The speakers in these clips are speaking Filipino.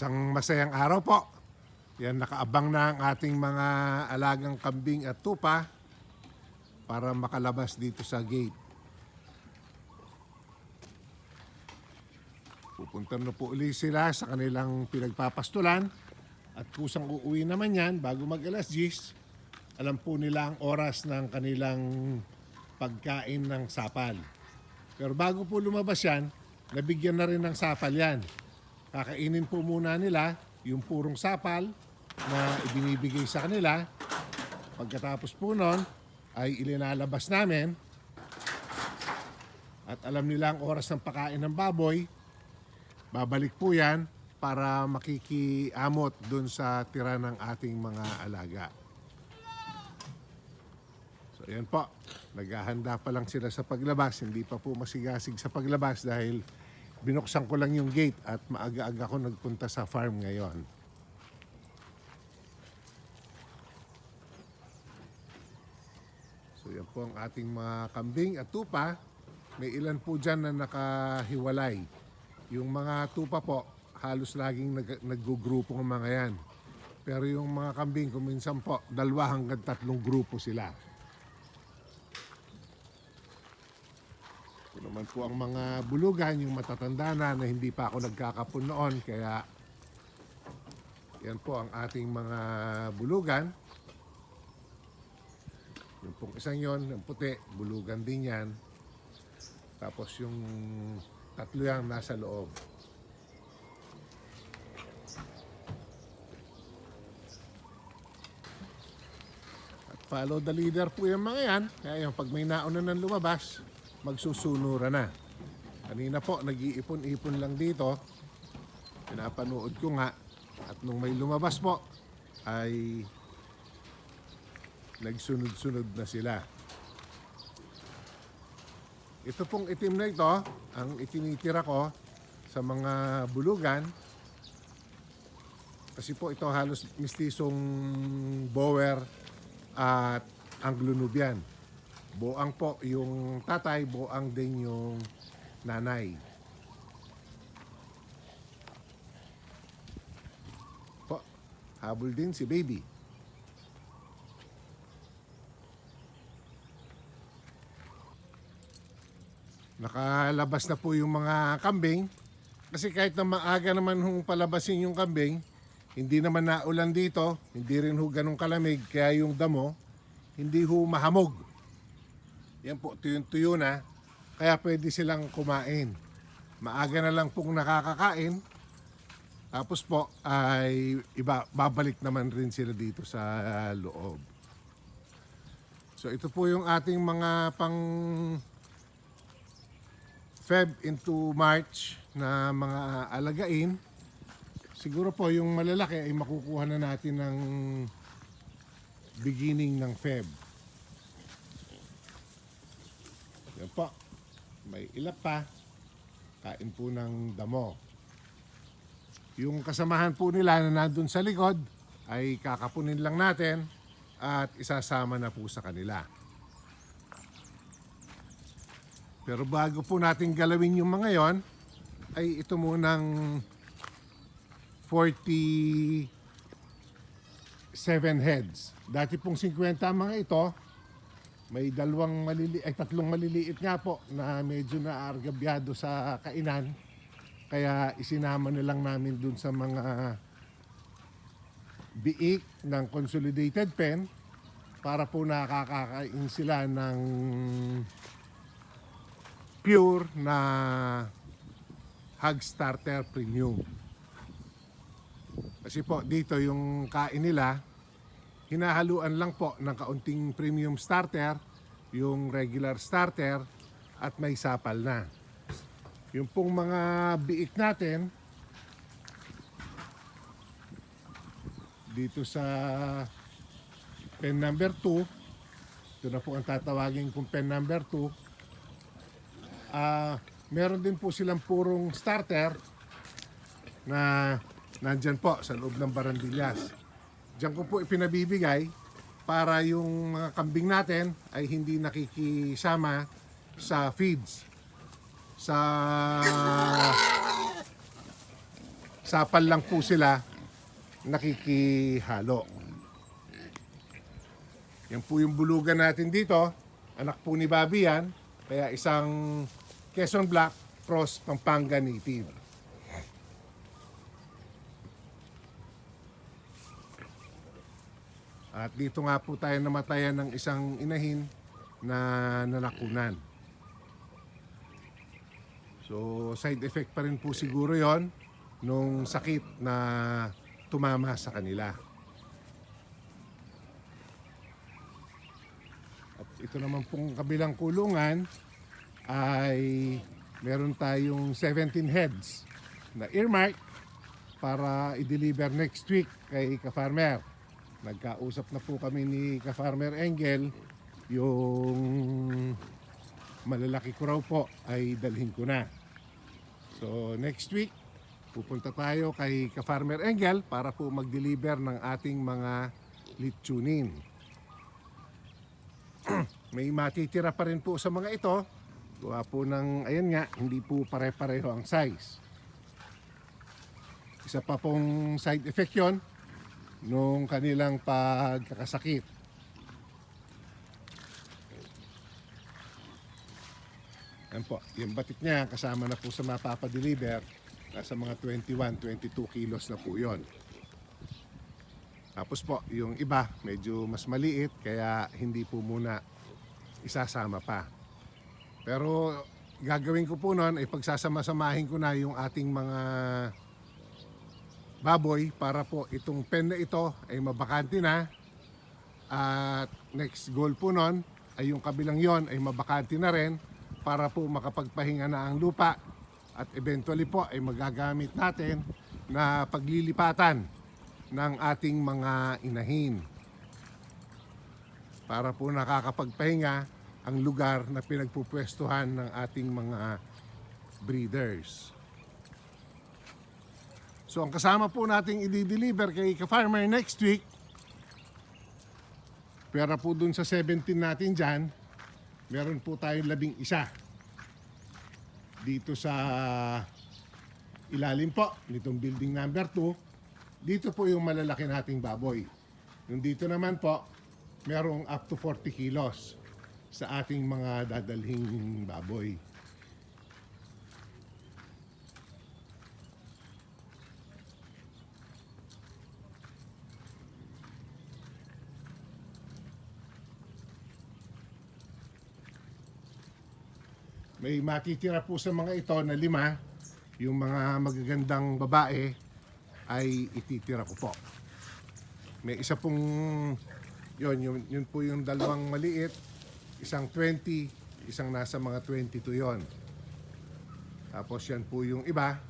Isang masayang araw po. Yan, nakaabang na ang ating mga alagang kambing at tupa para makalabas dito sa gate. Pupunta na po uli sila sa kanilang pinagpapastulan at kusang uuwi naman yan bago mag alas 10. Alam po nila ang oras ng kanilang pagkain ng sapal. Pero bago po lumabas yan, nabigyan na rin ng sapal yan. Kakainin po muna nila yung purong sapal na ibinibigay sa kanila. Pagkatapos po nun, ay ilinalabas namin at alam nila ang oras ng pakain ng baboy, babalik po yan para makikiamot dun sa tira ng ating mga alaga. So yan po, naghahanda pa lang sila sa paglabas, hindi pa po masigasig sa paglabas dahil binuksan ko lang yung gate at maaga-aga ko nagpunta sa farm ngayon. So yan po ang ating mga kambing at tupa. May ilan po dyan na nakahiwalay. Yung mga tupa po, halos laging nag naggugrupo ng mga yan. Pero yung mga kambing, kuminsan po, dalawa hanggang tatlong grupo sila. Ito naman po ang mga bulugan, yung matatanda na na hindi pa ako nagkakapon noon. Kaya yan po ang ating mga bulugan. Yung pong isang yon, yung puti, bulugan din yan. Tapos yung tatlo yan nasa loob. At follow the leader po yung mga yan. Kaya yung pag may nauna ng lumabas, magsusunura na. Kanina po, nag-iipon-ipon lang dito. Pinapanood ko nga. At nung may lumabas po, ay nagsunod-sunod na sila. Ito pong itim na ito, ang itinitira ko sa mga bulugan. Kasi po ito halos mistisong Bower at Anglo-Nubian. Boang po yung tatay, boang din yung nanay. Po, habol din si baby. Nakalabas na po yung mga kambing. Kasi kahit na maaga naman hong palabasin yung kambing, hindi naman naulan dito, hindi rin ho ganong kalamig, kaya yung damo, hindi ho mahamog. Yan po, tuyong-tuyo na, kaya pwede silang kumain. Maaga na lang pong nakakakain, tapos po ay iba, babalik naman rin sila dito sa loob. So ito po yung ating mga pang Feb into March na mga alagain. Siguro po yung malalaki ay makukuha na natin ng beginning ng Feb. Yan po. May ilap pa. Kain po ng damo. Yung kasamahan po nila na nandun sa likod ay kakapunin lang natin at isasama na po sa kanila. Pero bago po natin galawin yung mga yon, ay ito munang 47 heads. Dati pong 50 ang mga ito, may dalawang malili ay tatlong maliliit nga po na medyo naargabyado sa kainan. Kaya isinama na lang namin dun sa mga biik ng consolidated pen para po nakakakain sila ng pure na hog starter premium. Kasi po dito yung kain nila, hinahaluan lang po ng kaunting premium starter, yung regular starter, at may sapal na. Yung pong mga biik natin, dito sa pen number 2, ito na po ang tatawagin kong pen number 2, Ah, meron din po silang purong starter na nandyan po sa loob ng barandillas. Diyan ko po ipinabibigay para yung mga kambing natin ay hindi nakikisama sa feeds. Sa sapal lang po sila nakikihalo. Yan po yung bulugan natin dito. Anak po ni Bobby yan. Kaya isang Quezon Black cross Pampanga native. At dito nga po tayo namatayan ng isang inahin na nalakunan. So side effect pa rin po siguro yon nung sakit na tumama sa kanila. At ito naman pong kabilang kulungan ay meron tayong 17 heads na earmark para i-deliver next week kay ka-farmer. Nagkausap na po kami ni ka-farmer Engel yung malalaki ko raw po ay dalhin ko na. So next week, pupunta tayo kay ka-farmer Engel para po mag-deliver ng ating mga litsunin. May matitira pa rin po sa mga ito. Gawa po ng, ayan nga, hindi po pare-pareho ang size. Isa pa pong side effect yon nung kanilang pagkakasakit. Yan po, yung batik niya kasama na po sa mapapadeliver, nasa mga 21, 22 kilos na po yon. Tapos po, yung iba, medyo mas maliit, kaya hindi po muna isasama pa. Pero gagawin ko po noon ay pagsasama-samahin ko na yung ating mga baboy para po itong pen na ito ay mabakante na. At next goal po noon ay yung kabilang yon ay mabakante na rin para po makapagpahinga na ang lupa at eventually po ay magagamit natin na paglilipatan ng ating mga inahin para po nakakapagpahinga ang lugar na pinagpupwestuhan ng ating mga breeders. So ang kasama po nating i-deliver kay ka-farmer next week, pera po dun sa 17 natin dyan, meron po tayong labing isa. Dito sa ilalim po, nitong building number 2, dito po yung malalaki nating baboy. Yung dito naman po, merong up to 40 kilos sa ating mga dadalhing baboy. May matitira po sa mga ito na lima, yung mga magagandang babae ay ititira ko po. May isa pong, yun, yun, yun po yung dalawang maliit, isang 20, isang nasa mga 22 yon. Tapos yan po yung iba.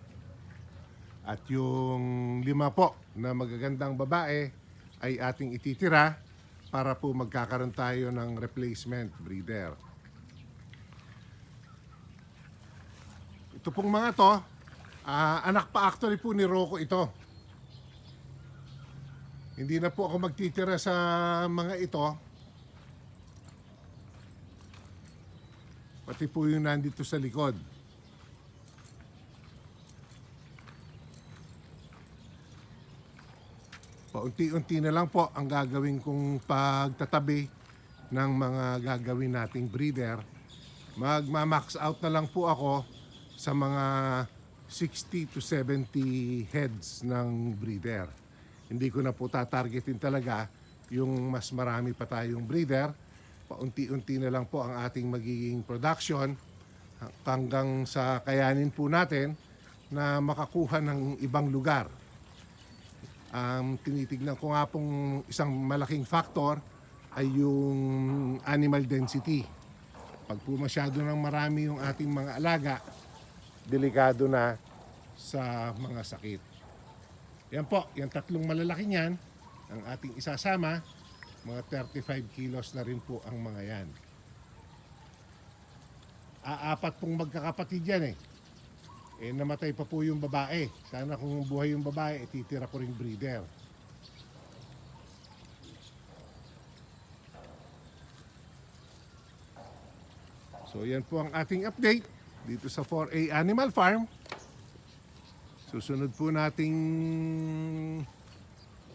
At yung lima po na magagandang babae ay ating ititira para po magkakaroon tayo ng replacement breeder. Ito pong mga to, ah, anak pa actually po ni Rocco ito. Hindi na po ako magtitira sa mga ito. Pati po yung nandito sa likod. Paunti-unti na lang po ang gagawin kong pagtatabi ng mga gagawin nating breeder. Magma-max out na lang po ako sa mga 60 to 70 heads ng breeder. Hindi ko na po tatargetin talaga yung mas marami pa tayong breeder. Paunti-unti na lang po ang ating magiging production hanggang sa kayanin po natin na makakuha ng ibang lugar. Um, tinitignan ko nga pong isang malaking factor ay yung animal density. Pag po masyado ng marami yung ating mga alaga, delikado na sa mga sakit. Yan po, yung tatlong malalaki niyan, ang ating isasama, mga 35 kilos na rin po ang mga yan. Aapat pong magkakapatid yan eh. Eh, namatay pa po yung babae. Sana kung buhay yung babae, ititira ko ring breeder. So yan po ang ating update dito sa 4A Animal Farm. Susunod po nating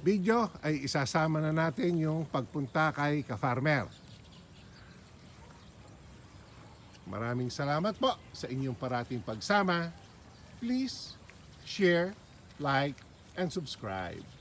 video ay isasama na natin yung pagpunta kay ka-farmer. Maraming salamat po sa inyong parating pagsama. Please share, like, and subscribe.